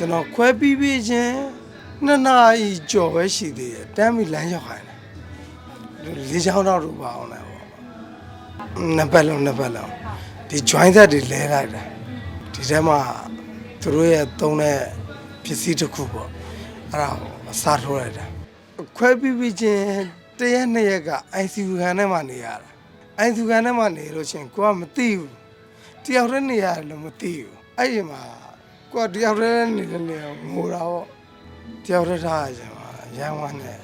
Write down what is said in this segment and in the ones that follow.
ကျွန်တော်ခွဲပြီးပြီးချင်းနှစ်နာရီကြော်ပဲရှိသေးတယ်တမ်းပြီးလမ်းရောက်ခိုင်းတယ်လေးချောင်းတော့ရပါအောင်လဲပေါ့နှစ်ပတ်လုံးနှစ်ပတ်လုံးဒီ joint set တွေလဲလိုက်တာဒီထဲမှာသူတို့ရဲ့သုံးတဲ့ပစ္စည်းတစ်ခုပေါ့အဲ့ဒါကိုအစားထိုးလိုက်တာခွဲပြီးပြီးချင်းတရက်နှစ်ရက်က ICU ခန်းထဲမှာနေရတာ ICU ခန်းထဲမှာနေလို့ချင်းကိုကမသိဘူးတယောက်တည်းနေရတယ်လို့မသိဘူးအဲ့ဒီမှာ ကိုကတယောက်တည်းနေတဲ့နေရာငိုတာပေါ့တယောက်တည်းထားရချင်ပါရမ်းဝမ်းနဲ့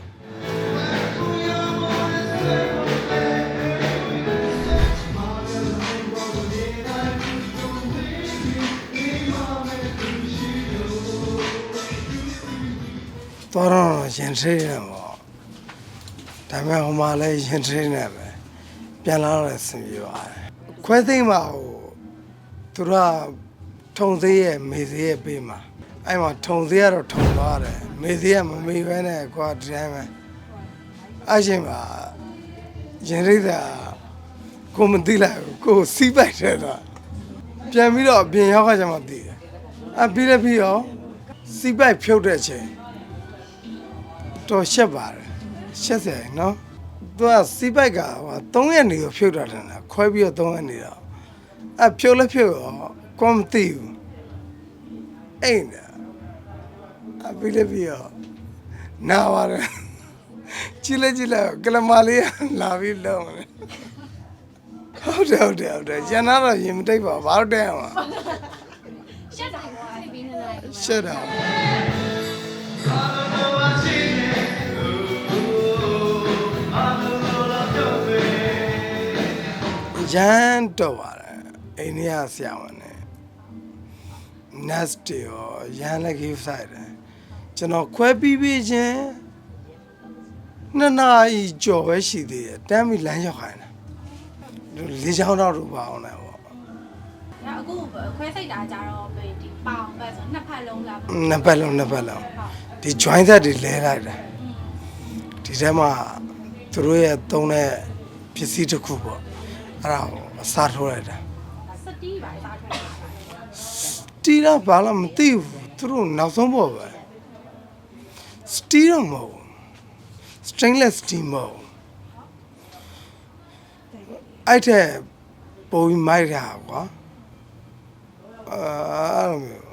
သွားတော့ရင်ထိနေပေါ့ဒါပေမဲ့ဟိုမှာလည်းရင်ထိနေပဲပြန်လာတော့လည်းဆင်ပြေပါတယ်ခွဲသိမ့်မှာဟိုသူတို့က ထုံသေးရဲ့မေသေးရဲ့ပေးမှာအဲ့မှာထုံသေးကတော့ထုံသွားတယ်မေသေးကမမေဘဲနဲ့ကွာဒီတိုင်းပဲအဲ့ချိန်မှာရင်ထိတာကိုမသိလိုက်ဘူးကိုစီးပိုက်တယ်တော့ပြန်ပြီးတော့အပြင်ရောက်ကကျမှသိတယ်အပြီးလည်းပြီးရောစီးပိုက်ဖြုတ်တဲ့အချိန်တော်ရှက်ပါတယ်ရှက်စရာနော်သူကစီးပိုက်ကဟို3ရက်နေကိုဖြုတ်တာတယ်နော်ခွဲပြီးတော့3ရက်နေတော့အဖြုတ်လည်းဖြုတ်ရော ကောမသိဘူးအိမ်နာအပြီးလည်းပြီးရောနာပါတယ်ကြည့်လိုက်ကြည့်လိုက်ကလမလေးကလာပြီးလုံးတယ်ဟုတ်တယ်ဟုတ်တယ်ဟုတ်တယ်ကျန်တော့ရင်မတိတ်ပါဘူးဘာလို့တဲရမှာရှက်တာပေါ့အဲ့ဒီနေနေရှက်တာရန်တော့ပါတယ်အိန္ဒိယဆရာဝန်နဲ့ nest တွေရောရန်လည်း give side တယ်ကျွန်တော်ခွဲပြီးပြီးချင်းနှစ်နာရီကြော်ပဲရှိသေးတယ်တမ်းပြီးလမ်းရောက်ခိုင်းတယ်လေးချောင်းတော့ရပါအောင်လဲပေါ့ဒါအခုခွဲစိတ်တာကြတော့ဒီပေါင်ပဲဆိုနှစ်ဖက်လုံးလာပါနှစ်ပတ်လုံးနှစ်ပတ်လုံးဟုတ်ဒီ joint set တွေလဲလိုက်တာဒီထဲမှာသူတို့ရဲ့သုံးတဲ့ပစ္စည်းတစ်ခုပေါ့အဲ့ဒါကိုအစားထိုးလိုက်တာစတီးပါစားထွက်တာပါ တီးတော့ဘာလို့မသိဘူးသူတို့နောက်ဆုံးပေါ့ပဲစတီးတော့မဟုတ်ဘူး stainless steel မဟုတ်ဘူးအဲ့တဲ့ပုံပြီးမိုက်တာကွာအာအဲ့လိုမျိုး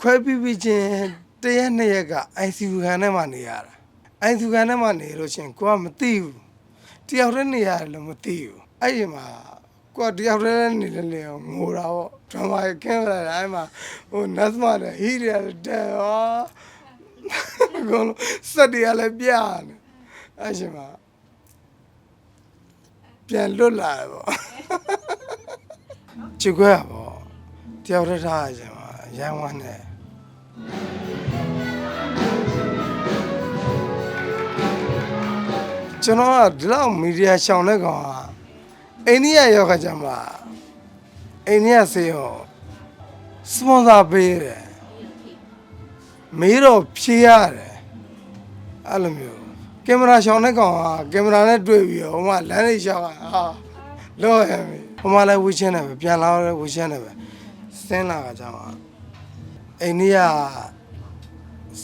ခွဲပြီးပြီးချင်းတရက်နှစ်ရက်က ICU ခန်းထဲမှာနေရတာ ICU ခန်းထဲမှာနေလို့ချင်းကိုကမသိဘူးတယောက်တည်းနေရတယ်လို့မသိဘူးအဲ့ဒီမှာ ကိုကတယောက်တည်းနေတဲ့နေရာငိုတာပေါ့ဒရမာကကင်းလာတယ်အဲ့မှာဟိုနတ်မတဲ့ဟီရီရတဲ့ဟောကိုလုံးစက်တွေကလည်းပြနေအဲ့ဒီမှာပြန်လွတ်လာတယ်ပေါ့ချစ်ခွဲရပေါ့တယောက်တည်းထားရချင်ပါရမ်းဝမ်းနဲ့ကျွန်တော်ကဒီလောက်မီဒီယာရှောင်တဲ့ကောင်က အိန္ဒိယရောက်ကကြမှာအိန္ဒိယစေရော စပွန်ဆာပေးတယ်မေးတော့ဖြေရတယ်အဲ့လိုမျိုးကင်မရာရှောင်တဲ့ကောင်ကကင်မရာနဲ့တွေ့ပြီးတော့ဟိုမှာလမ်းလေးရှောင်တာဟာလောရမီဟိုမှာလည်းဝှချင်းတယ်ပဲပြန်လာတော့လည်းဝှချင်းတယ်ပဲစင်းလာကကြမှာအိန္ဒိယ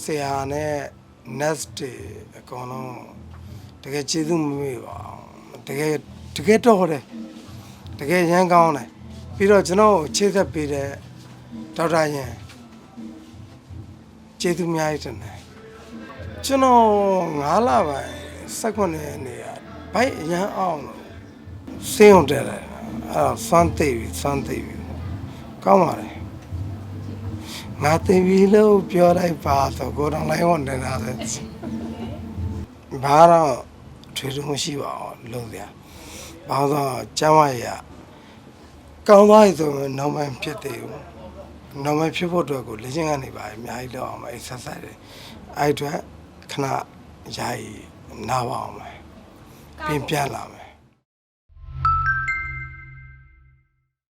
ဆရာနဲ့ nest တွေအကုန်လုံးတကယ်ကျေးဇူးမမေ့ပါဘူးတကယ် တကယ်တော့တယ်တကယ်ရမ်းကောင်းတယ်ပြီးတော့ကျွန်တော်ကိုချေးသက်ပေးတဲ့ဒေါက်တာရင်ကျေးဇူးအများကြီးတင်တယ်ကျွန်တော်9လပိုင်း18ရက်နေ့ကဘိုက်အရန်အောင်လို့စေးုံတက်တယ်အဲ့တော့စွမ်းသိပြီစွမ်းသိပြီကောင်းပါလေငါသိပြီလို့ပြောလိုက်ပါဆိုကိုယ်တော်လိုက်ဝန်တင်တာလေဘာတော့ထွေထူးမရှိပါဘူးလုံးစရာ ဘာလို့လဲကျမ်းဝရကောင်းသွားပြီဆိုရင်နောက်မှဖြစ်သေးဘူးနောက်မှဖြစ်ဖို့အတွက်ကိုလေ့ကျင့်ကနေပါအများကြီးလုပ်အောင်မယ် exercise တွေအဲ့အတွက်ခဏယာယီနားပါအောင်မယ်ပြင်ပြန်လာမယ်